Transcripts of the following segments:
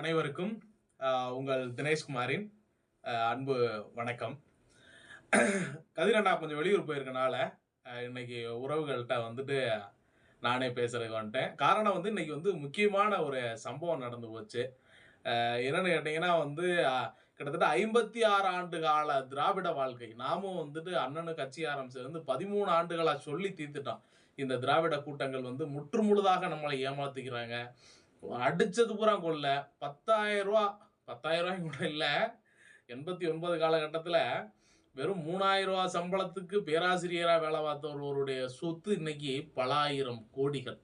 அனைவருக்கும் உங்கள் தினேஷ்குமாரின் அன்பு வணக்கம். கதிரண்ணா கொஞ்சம் வெளியூர் போயிருக்கனால இன்னைக்கு உறவுகள்கிட்ட வந்துட்டு நானே பேசுறதுக்கு வந்துட்டேன். காரணம் வந்து இன்னைக்கு வந்து முக்கியமான ஒரு சம்பவம் நடந்து போச்சு. என்னன்னு கேட்டிங்கன்னா வந்து கிட்டத்தட்ட ஐம்பத்தி ஆறு ஆண்டு கால திராவிட வாழ்க்கை. நாமும் வந்துட்டு அண்ணனு கட்சி ஆரம்பிச்சது வந்து பதிமூணு ஆண்டுகளாக சொல்லி தீர்த்துட்டோம். இந்த திராவிட கூட்டங்கள் வந்து முற்று முழுதாக நம்மளை ஏமாத்திக்கிறாங்க. அடிச்சது பூரா கொள்ள. பத்தாயிரம் ரூபா பத்தாயிரம் ரூபாய் கூட இல்லை. எண்பத்தி ஒன்பது காலகட்டத்தில் வெறும் மூணாயிரம் ரூபா சம்பளத்துக்கு பேராசிரியராக வேலை பார்த்த ஒருவருடைய சொத்து இன்னைக்கு பல ஆயிரம் கோடிகள்.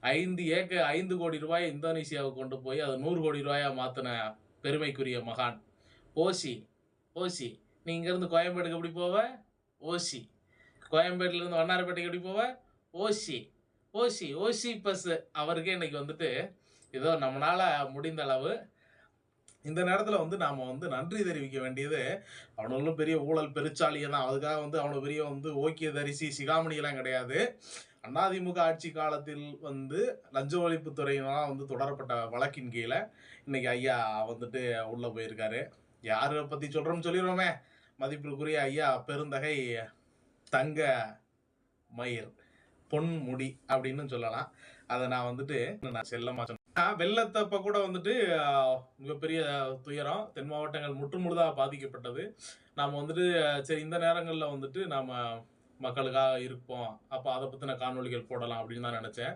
ஐந்து ஏக்கர் ஐந்து கோடி ரூபாயை இந்தோனேசியாவுக்கு கொண்டு போய் அதை நூறு கோடி ரூபாயாக மாற்றின பெருமைக்குரிய மகான். ஓசி ஓசி நீ இங்கேருந்து கோயம்பேடுக்கு எப்படி போவ? ஓசி. கோயம்பேட்டிலேருந்து வண்ணாரப்பேட்டைக்கு எப்படி போவ? ஓசி. ஓசி ஓசி பஸ் அவருக்கே இன்னைக்கு வந்துட்டு ஏதோ நம்மளால் முடிந்த அளவு இந்த நேரத்தில் வந்து நாம் வந்து நன்றி தெரிவிக்க வேண்டியது. அவனுங்களும் பெரிய ஊழல் பெருச்சாலியை தான் அதுக்காக வந்து அவனுக்கு பெரிய வந்து ஓக்கிய தரிசி சிகாமணியெல்லாம் கிடையாது. அதிமுக ஆட்சி காலத்தில் வந்து லஞ்ச ஒழிப்புத்துறையினால் வந்து தொடரப்பட்ட வழக்கின் கீழே இன்னைக்கு ஐயா வந்துட்டு உள்ளே போயிருக்காரு. யாரை பற்றி சொல்கிறோம்னு சொல்லிடுவோமே. மதிப்பிற்குரிய ஐயா பெருந்தகை தங்க மயிர். பொன்முடி அப்படின்னு சொல்லலாம். அதை நான் வந்துட்டு நான் செல்லமா சொன்னேன். வெள்ளத்தப்ப கூட வந்துட்டு மிகப்பெரிய துயரம். தென் மாவட்டங்கள் முற்றுமுழுதாக பாதிக்கப்பட்டது. நாம் வந்துட்டு சரி இந்த நேரங்களில் வந்துட்டு நாம் மக்களுக்காக இருப்போம். அப்போ அதை பற்றின காணொளிகள் போடலாம் அப்படின்னு தான் நினச்சேன்.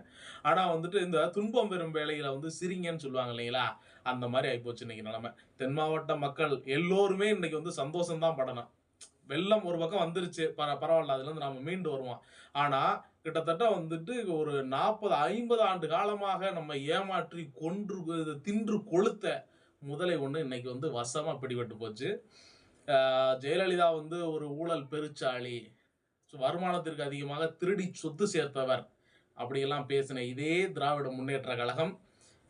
ஆனால் வந்துட்டு இந்த துன்பம் பெறும் வேலையில் வந்து சிரிங்கன்னு சொல்லுவாங்க இல்லைங்களா? அந்த மாதிரி ஆகிப்போச்சு இன்னைக்கு நிலமை. தென் மாவட்ட மக்கள் எல்லோருமே இன்னைக்கு வந்து சந்தோஷம் தான் படணும். வெள்ளம் ஒரு பக்கம் வந்துருச்சு. பர பரவாயில்ல. அதுலேருந்து நம்ம மீண்டு வருவோம். ஆனால் கிட்டத்தட்ட வந்துட்டு ஒரு நாற்பது ஐம்பது ஆண்டு காலமாக நம்ம ஏமாற்றி கொன்று தின்று கொளுத்த முதலை ஒன்று இன்னைக்கு வந்து வசமாக பிடிபட்டு போச்சு. ஜெயலலிதா வந்து ஒரு ஊழல் பெருச்சாளி. வருமானத்திற்கு அதிகமாக திருடி சொத்து சேர்த்தவர். அப்படியெல்லாம் பேசின இதே திராவிட முன்னேற்ற கழகம்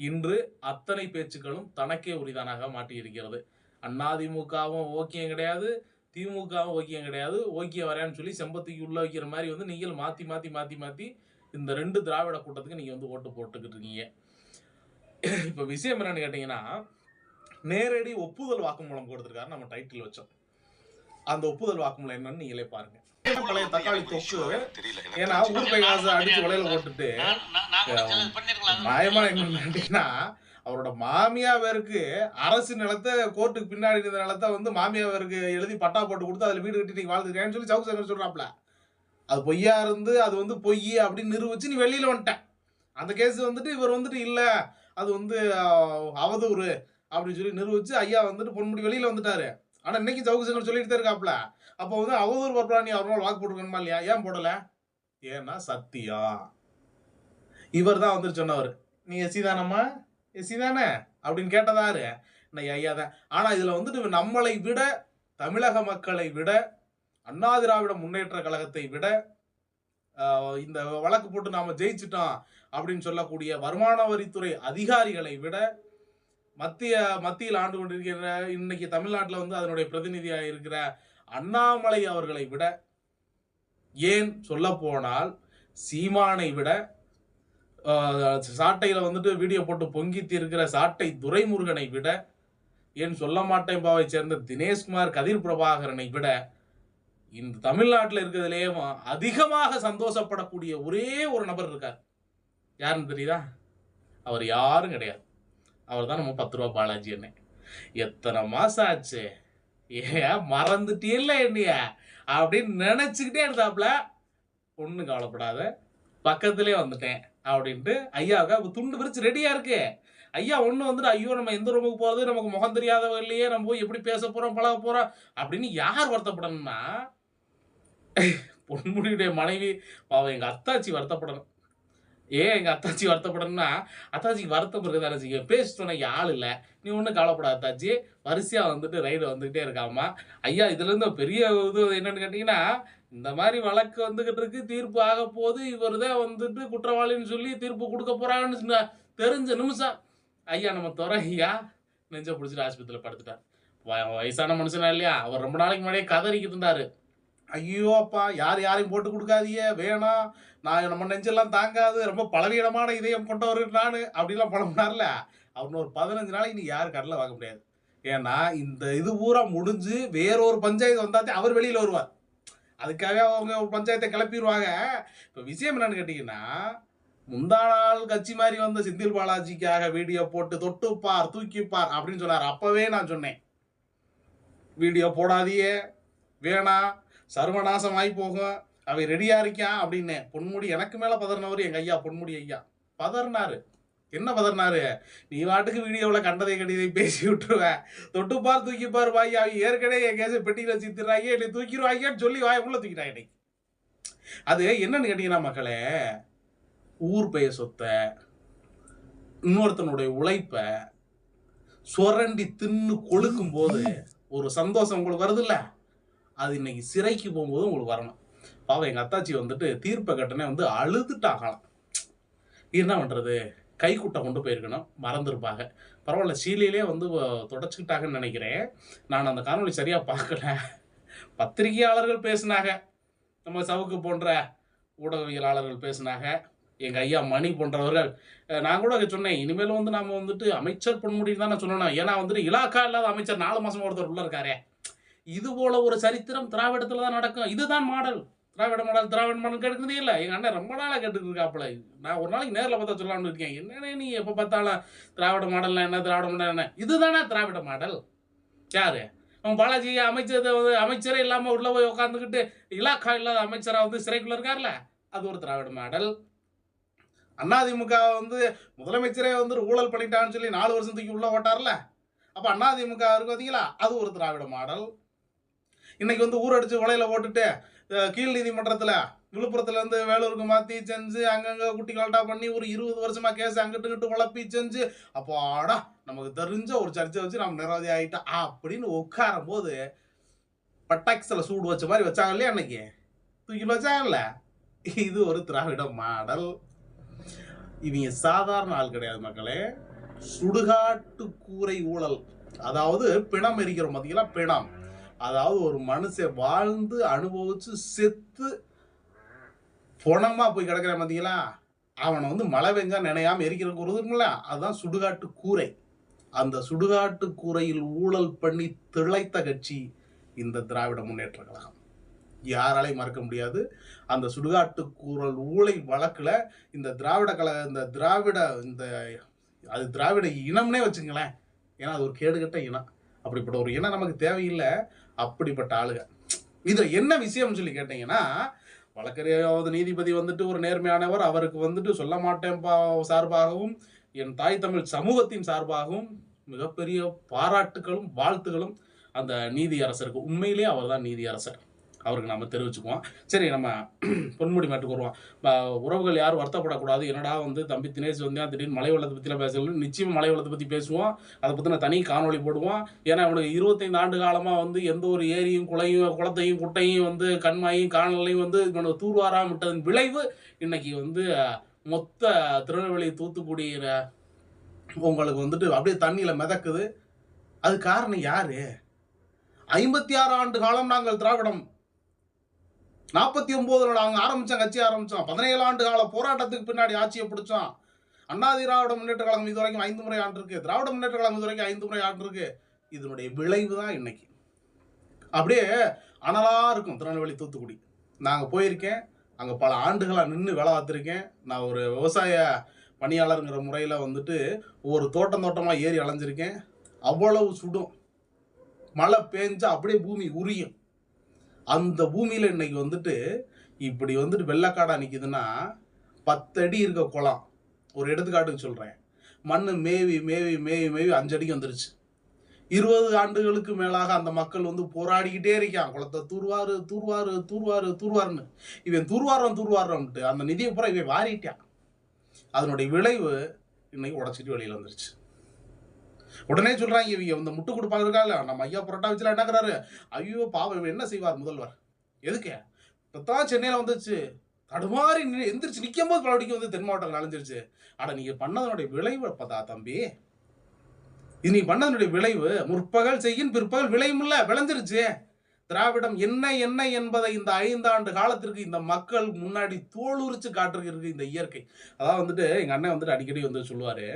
இன்று அத்தனை பேச்சுக்களும் தனக்கே உரிதானாக மாட்டியிருக்கிறது. அதிமுகவும் ஓகே கிடையாது. திமுகவும் ஓக்கியம் கிடையாது ஓக்கியம் வரேன்னு சொல்லி செம்பத்திக்கு உள்ள வைக்கிற மாதிரி வந்து நீங்கள் மாற்றி மாற்றி மாற்றி மாற்றி இந்த ரெண்டு திராவிட கூட்டத்துக்கு நீங்கள் வந்து ஓட்டு போட்டுக்கிட்டு இருக்கீங்க. இப்போ விஷயம் என்னன்னு கேட்டிங்கன்னா நேரடி ஒப்புதல் வாக்குமூலம் கொடுத்துருக்காரு நம்ம டைட்டில் வச்சோம். அந்த ஒப்புதல் வாக்குமூலம் என்னன்னு நீங்களே பாருங்க. பழைய தக்காளி தொக்கு ஏன்னா ஊர் பை காசை அடிச்சு உலையில போட்டுட்டு நியாயமா என்னன்னு கேட்டீங்கன்னா அவரோட மாமியாவருக்கு அரசு நிலத்தை கோர்ட்டுக்கு பின்னாடி இருந்த நிலத்தை வந்து மாமியாவருக்கு எழுதி பட்டா போட்டு கொடுத்து அதில் வீடு கட்டி நீ வாழ்ந்துருக்கேன்னு சொல்லி சவுக்கு சங்கர் சொல்கிறாப்ல அது பொய்யா இருந்து அது வந்து பொய் அப்படின்னு நிரூபிச்சு நீ வெளியில் வந்துட்டேன் அந்த கேஸ் வந்துட்டு இவர் வந்துட்டு இல்லை அது வந்து அவதூறு அப்படின்னு சொல்லி நிரூபிச்சு ஐயா வந்துட்டு பொன்முடி வெளியில் வந்துட்டாரு. ஆனால் இன்னைக்கு சவுக்கு சங்கர் சொல்லிட்டு தான் இருக்காப்ல அப்போ வந்து அவதூறு பரப்பா நீ அவரோட வாக்கு போட்டுருக்கணுமா இல்லையா? ஏன் போடலை? ஏன்னா சத்தியம் இவர் தான் வந்துட்டு சொன்னவர். நீ எஸ்சி தானம்மா? எஸ்சி தானே அப்படின்னு கேட்டதாரு நான் ஐயா தான் ஆனால் இதில் வந்துட்டு நம்மளை விட தமிழக மக்களை விட அண்ணா திராவிட முன்னேற்ற கழகத்தை விட இந்த வழக்கு போட்டு நாம் ஜெயிச்சிட்டோம் அப்படின்னு சொல்லக்கூடிய வருமான வரித்துறை அதிகாரிகளை விட மத்திய மத்தியில் ஆண்டு கொண்டிருக்கிற இன்னைக்கு தமிழ்நாட்டில் வந்து அதனுடைய பிரதிநிதியாக இருக்கிற அண்ணாமலை அவர்களை விட ஏன் சொல்ல போனால் சீமானை விட சாட்டையில் வந்துட்டு வீடியோ போட்டு பொங்கித்தி இருக்கிற சாட்டை துரைமுருகனை விட ஏன் சொல்ல மாட்டேன் பாவை சேர்ந்த தினேஷ்குமார் கதிர் பிரபாகரனை விட இந்த தமிழ்நாட்டில் இருக்கிறதுலேயே அதிகமாக சந்தோஷப்படக்கூடிய ஒரே ஒரு நபர் இருக்கார். யாருன்னு தெரியுதா? அவர் யாரும் கிடையாது. அவர் தான் நம்ம பத்து ரூபா பாலாஜி என்ன எத்தனை மாசம் ஆச்சு? ஏன் மறந்துட்டியல்ல என்னைய? அப்படின்னு நினச்சிக்கிட்டே இருந்தாப்புல ஒன்றும் கவலைப்படாத. பக்கத்திலே வந்துட்டேன். அப்படின்ட்டு ஐயாவுக்கு அப்போ துண்டு பிரித்து ரெடியா இருக்கு. ஐயா ஒன்று வந்துட்டு ஐயோ நம்ம எந்த ரூமுக்கு போகிறது நமக்கு முகம் தெரியாதவர்களையே நம்ம போய் எப்படி பேச போகிறோம் பழக போகிறோம் அப்படின்னு யார் வருத்தப்படணும்னா பொன்முடியுடைய மனைவி பாவம் எங்கள் அத்தாச்சி வருத்தப்படணும். ஏன் எங்கள் அத்தாச்சி வருத்தப்படணும்னா அத்தாச்சிக்கு வருத்தம் இருக்குதானே செய்ய பேச துணைக்கு ஆள் இல்லை. நீ ஒன்றும் கவலைப்படாத அத்தாச்சி. வரிசையாக வந்துட்டு ரைடு வந்துகிட்டே இருக்காமா ஐயா இதுலேருந்து பெரிய இது என்னன்னு கேட்டிங்கன்னா இந்த மாதிரி வழக்கு வந்துகிட்டு இருக்கு. தீர்ப்பு ஆக போது இவர் தான் வந்துட்டு குற்றவாளின்னு சொல்லி தீர்ப்பு கொடுக்க போறாங்கன்னு தெரிஞ்ச நிமிஷம். ஐயா நம்ம துறை ஐயா நெஞ்ச பிடிச்சிட்டு ஆஸ்பத்திரியில் படுத்துட்டார். வயசான மனுஷனா இல்லையா? அவர் ரொம்ப நாளைக்கு முன்னாடியே கதறிக்கிட்டு இருந்தாரு. ஐயோ அப்பா யார் யாரையும் போட்டு கொடுக்காதிய வேணாம். நான் நம்ம நெஞ்செல்லாம் தாங்காது ரொம்ப பலவீனமான இதயம் கொண்டவர் நான் அப்படிலாம் புலம்புனார்ல? அவனு ஒரு பதினஞ்சு நாளைக்கு நீ யாரும் கடலை வாங்க முடியாது. ஏன்னா இந்த இது பூரா முடிஞ்சு வேறொரு பஞ்சாயத்து வந்தாத்தே அவர் வெளியில் வருவார். அதுக்காக அவங்க ஒரு பஞ்சாயத்தை கிளப்பிடுவாங்க இப்போ விஷயம் என்னன்னு கேட்டிங்கன்னா முந்தா நாள் கட்சி மாதிரி வந்த செந்தில் பாலாஜிக்காக வீடியோ போட்டு தொட்டுப்பார் தூக்கிப்பார் அப்படின்னு சொன்னார். அப்போவே நான் சொன்னேன். வீடியோ போடாதியே வேணாம். சர்வநாசம் ஆகி போகும் அவை ரெடியா இருக்கான் அப்படின்னு பொன்முடி எனக்கு மேல பதறினவர் எங்க ஐயா பொன்முடி ஐயா. பதறினாரு. என்ன பதறினாரு? நீ வாட்டுக்கு வீடியோவில் கண்டதை கடிதை பேசி விட்டுருவேன் தொட்டுப்பார் தூக்கிப்பார் வாய் அவங்க ஏற்கனவே என் கேச பெட்டியில் வச்சுக்கிறாங்க என்னை தூக்கிடுவாங்கன்னு சொல்லி வாய் உள்ள தூக்கிட்டாங்க இன்னைக்கு அது என்னன்னு கேட்டீங்கன்னா மக்களே ஊர் பெயர் சொத்தை இன்னொருத்தனுடைய உழைப்பை சொரண்டி தின்னு கொழுக்கும் போது ஒரு சந்தோஷம் உங்களுக்கு வருதுல்ல? அது இன்னைக்கு சிறைக்கு போகும்போது உங்களுக்கு வரணும். பாவம் எங்கள் அத்தாச்சி வந்துட்டு தீர்ப்பை கட்டனே வந்து அழுதுட்டாகலாம் என்ன பண்ணுறது கைக்குட்டை கொண்டு போயிருக்கணும். மறந்துருப்பாங்க. பரவாயில்ல சீலையிலே வந்து தொடச்சிக்கிட்டாங்கன்னு நினைக்கிறேன். நான் அந்த காணொலி சரியாக பார்க்கல. பத்திரிகையாளர்கள் பேசினாங்க. நம்ம சவுக்கு போன்ற ஊடகவியலாளர்கள் பேசினாங்க. எங்கள் ஐயா மணி போன்றவர்கள். நான் கூட சொன்னேன் இனிமேல் வந்து நாம் வந்துட்டு அமைச்சர் பொன்முடி தான் நான் சொல்லணும். ஏன்னா வந்துட்டு இலாக்கா இல்லாத அமைச்சர் நாலு மாதம் ஒருத்தர் உள்ள இருக்காரே. இது போல ஒரு சரித்திரம் திராவிடத்துல தான் நடக்கும். இதுதான் model. Dravida model Dravida model கேட்டுக்கிறதே இல்லை. எங்கள் அண்ணன் ரொம்ப நாளாக கேட்டுட்டு இருக்காப்புல நான் ஒரு நாளைக்கு நேரில் பார்த்தா சொல்லலாம்னு இருக்கேன். என்னென்ன நீ எப்போ பார்த்தாலும் திராவிட மாடல்னா என்ன திராவிட மாடல் என்ன? இதுதானே திராவிட மாடல்? யாரு? அவன் பாலாஜி அமைச்சர் வந்து அமைச்சரே இல்லாமல் உள்ளே போய் உட்காந்துக்கிட்டு இலாக்கா இல்லாத அமைச்சராக வந்து சிறைக்குள்ளே இருக்கார்ல? அது ஒரு திராவிட மாடல். அதிமுக வந்து முதலமைச்சரே வந்து ஊழல் பண்ணிட்டான்னு சொல்லி நாலு வருஷத்துக்கு உள்ளே ஓட்டார்ல அப்போ அதிமுக இருக்கு பார்த்தீங்களா அது ஒரு திராவிட மாடல். இன்னைக்கு வந்து ஊரடிச்சு கொலையில் போட்டுட்டு கீழ் நீதிமன்றத்துல விழுப்புரத்துல இருந்து வேலூருக்கு மாத்தி செஞ்சு அங்கங்க குட்டி கலட்டா பண்ணி ஒரு இருபது வருஷமா கேஸ் அங்கிட்டு இங்கிட்டு குழப்பி செஞ்சு அப்போ ஆடா நமக்கு தெரிஞ்ச ஒரு சர்ச்சை வச்சு நம்ம நிரவதி ஆயிட்டா அப்படின்னு உட்காரும் போது பட்டாக்ஸ்ல சூடு வச்ச மாதிரி வச்சாங்க இல்லையா அன்னைக்கு? தூக்கி வச்சாங்கல்ல? இது ஒரு திராவிட மாடல். இவங்க சாதாரண ஆள் கிடையாது மக்களே. சுடுகாட்டு கூரை ஊழல். அதாவது பிணம் எரிக்கிறோம் பார்த்தீங்களா பிணம். அதாவது ஒரு மனுஷன் வாழ்ந்து அனுபவிச்சு செத்து பொணமா போய் கிடக்குறான் பார்த்தீங்களா அவனை வந்து மழை பெஞ்சா நினையாம எரிக்கிற இருக்குல்ல அதுதான் சுடுகாட்டு கூரை. அந்த சுடுகாட்டு கூரையில் ஊழல் பண்ணி திளைத்த கட்சி இந்த திராவிட முன்னேற்ற கழகம். யாராலையும் மறக்க முடியாது. அந்த சுடுகாட்டு கூறல் ஊழை வழக்கில் இந்த திராவிட கழக இந்த திராவிட இந்த அது திராவிட இனம்னே வச்சுங்களேன். ஏன்னா அது ஒரு கேடுகட்ட இனம். அப்படிப்பட்ட ஒரு ஏன்னா நமக்கு தேவையில்லை அப்படிப்பட்ட ஆளுங்க. இதில் என்ன விஷயம்னு சொல்லி கேட்டீங்கன்னா வழக்கறியாவது நீதிபதி வந்துட்டு ஒரு நேர்மையானவர் அவருக்கு வந்துட்டு சொல்ல மாட்டேன் பா- சார்பாகவும் என் தாய் தமிழ் சமூகத்தின் சார்பாகவும் மிகப்பெரிய பாராட்டுகளும் வாழ்த்துகளும் அந்த நீதி அரசருக்கு. உண்மையிலேயே அவர்தான் நீதி அரசர். அவருக்கு நம்ம தெரிவிச்சுக்குவோம். சரி நம்ம பொன்முடி மாட்டுக்கு வருவோம். உறவுகள் யாரும் வருத்தப்படக்கூடாது. என்னடா வந்து தம்பி தினேஷ் வந்து திடீர்னு மலை வளத்தை பற்றிலாம் பேசல நிச்சயம் மலை வளத்தை பற்றி பேசுவோம். அதை பற்றின தனி காணொளி போடுவோம். ஏன்னா அவனுக்கு இருபத்தைந்து ஆண்டு காலமாக வந்து எந்த ஒரு ஏரியும் குளையும் குளத்தையும் குட்டையும் வந்து கண்மாயும் காணலையும் வந்து இவனுக்கு தூர்வாராம விட்டதன் விளைவு இன்னைக்கு வந்து மொத்த திருநெல்வேலி தூத்துக்குடி உங்களுக்கு வந்துட்டு அப்படியே தண்ணியில் மிதக்குது. அது காரணம் யாரு? ஐம்பத்தி ஆறு ஆண்டு காலம் நாங்கள் திராவிடம். நாற்பத்தி ஒம்போதில் நாங்கள் ஆரம்பித்தோம் கட்சி ஆரம்பித்தோம் பதினேழு ஆண்டு கால போராட்டத்துக்கு பின்னாடி ஆட்சியை பிடிச்சோம் அண்ணா திராவிட முன்னேற்ற கழகம் இது வரைக்கும் ஐந்து முறை ஆண்டிருக்கு திராவிட முன்னேற்ற கழகம் இது வரைக்கும் ஐந்து முறை ஆண்டிருக்கு இதனுடைய விளைவு தான் இன்னைக்கு. அப்படியே அனலாக இருக்கும் திருநெல்வேலி தூத்துக்குடி. நாங்கள் போயிருக்கேன். அங்கே பல ஆண்டுகளாக நின்று வேலை பார்த்துருக்கேன். நான் ஒரு விவசாய பணியாளருங்கிற முறையில் வந்துட்டு ஒரு தோட்டம் தோட்டமாக ஏறி அலைஞ்சிருக்கேன். அவ்வளவு சுடும். மழை பேஞ்சா அப்படியே பூமி உரியும். அந்த பூமியில் இன்னைக்கு வந்துட்டு இப்படி வந்துட்டு வெள்ளக்காடாக நிற்கிதுன்னா பத்தடி இருக்க குளம். ஒரு எடுத்துக்காட்டுக்கு சொல்கிறேன் மண் மேவி மேவி மேவி மேவி அஞ்சடிக்கு வந்துருச்சு. இருபது ஆண்டுகளுக்கு மேலாக அந்த மக்கள் வந்து போராடிக்கிட்டே இருக்கான். குளத்தை தூர்வாரு தூர்வாரு தூர்வாரு தூர்வாருன்னு. இவன் தூர்வாரம் தூர்வாரம்ட்டு அந்த நிதியை பூரா இவன் வாரிட்டான். அதனுடைய விளைவு இன்னைக்கு உடச்சிட்டு வெளியில் வந்துருச்சு. உடனே சொல்றாங்க இவங்க இந்த முட்டு கொடுப்பாங்க இல்ல நம்ம ஐயா புரட்டா வச்சுல என்னங்கிறாரு ஐயோ பாவம் என்ன செய்வார் முதல்வர்? எதுக்கு? இப்பதான் சென்னையில வந்துச்சு தடுமாறி எந்திரிச்சு நிற்கும் போது பலவடிக்கு வந்து தென் மாவட்டங்கள் அலைஞ்சிருச்சு அட நீங்க பண்ணதனுடைய விளைவு பார்த்தா தம்பி. இது நீ பண்ணதனுடைய விளைவு முற்பகல் செய்யின் பிற்பகல் விளையும் இல்ல விளைஞ்சிருச்சு. திராவிடம் என்ன என்ன என்பதை இந்த ஐந்தாண்டு காலத்திற்கு இந்த மக்கள் முன்னாடி தோளுரிச்சு காட்டுறதுக்கு இந்த இயற்கை. அதாவது வந்துட்டு எங்க அண்ணன் வந்துட்டு அடிக்கடி வந்து சொல்லுவாரு.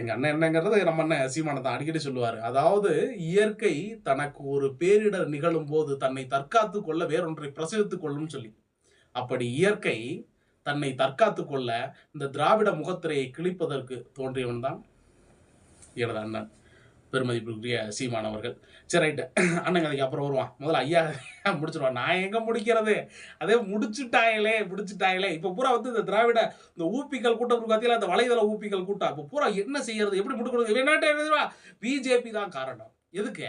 எங்கள் அண்ணன் என்னங்கிறது நம்ம அண்ணன் சீமானை தான் அடிக்கடி சொல்லுவார். அதாவது இயற்கை தனக்கு ஒரு பேரிடர் நிகழும் போது தன்னை தற்காத்து கொள்ள வேறொன்றை பிரசவித்துக் கொள்ளும் சொல்லி. அப்படி இயற்கை தன்னை தற்காத்து கொள்ள இந்த திராவிட முகத்திரையை கிழிப்பதற்கு தோன்றியவன் தான் எனது அண்ணன். பெருமதிப்புக்குரிய சீமானவர்கள். சரி ரைட்டு. அண்ணன் கதைக்கு அப்புறம் வருவான். முதல்ல ஐயா முடிச்சிருவான். நான் எங்கே முடிக்கிறது? அதே முடிச்சுட்டாங்களே முடிச்சுட்டாங்களே இப்போ பூரா வந்து இந்த திராவிட இந்த ஊப்பிகள் கூட்டம் பார்த்தீங்களா இந்த வலைதள ஊப்பிகள் கூட்டம். இப்போ பூரா என்ன செய்யறது? எப்படி முடுக்கிறது வேணாட்டே பிஜேபி தான் காரணம். எதுக்கு?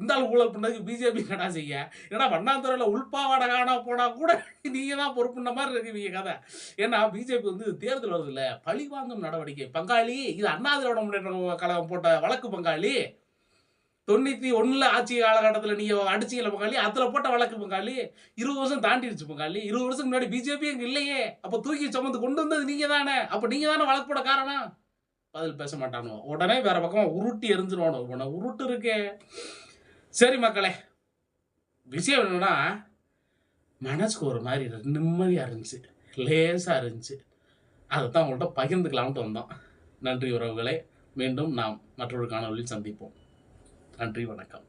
இந்த ஆள் ஊழல் பண்ணதுக்கு பிஜேபி கடா செய்ய? ஏன்னா வண்ணாந்துறையில் உள்பாவாடை காணா போனால் கூட நீங்கள் தான் பொறுப்புன்ற மாதிரி இருக்கு கதை. ஏன்னா பிஜேபி வந்து தேர்தல் வருது இல்லை பழி வாங்கும் நடவடிக்கை. பங்காளி இது அண்ணா திராவிட முன்னேற்ற கழகம் போட்ட வழக்கு பங்காளி. தொண்ணூற்றி ஒன்றில் ஆட்சி காலகட்டத்தில் நீங்கள் அடிச்சிக்கல பங்காளி அதில் போட்ட வழக்கு பங்காளி. இருபது வருஷம் தாண்டிடுச்சு பங்காளி. இருபது வருஷம் முன்னாடி பிஜேபி இங்க இல்லையே? அப்போ தூக்கி சுமந்து கொண்டு வந்தது நீங்கள் தானே அப்போ நீங்கள் தானே வழக்கு போட காரணம்? பதில் பேச மாட்டானோ உடனே வேற பக்கம் உருட்டி எரிஞ்சிருவானோ உன உருட்டு இருக்கே. சரி மக்களே விஷயம் என்னன்னா மனசுக்கு ஒரு மாதிரி நிம்மதியாக இருந்துச்சு லேசாக இருந்துச்சு. அதை தான் உங்கள்கிட்ட பகிர்ந்துக்கலாம்ட்டு வந்தோம். நன்றி உறவுகளை மீண்டும் நாம் மற்றொரு காணொலியில் சந்திப்போம். நன்றி வணக்கம்.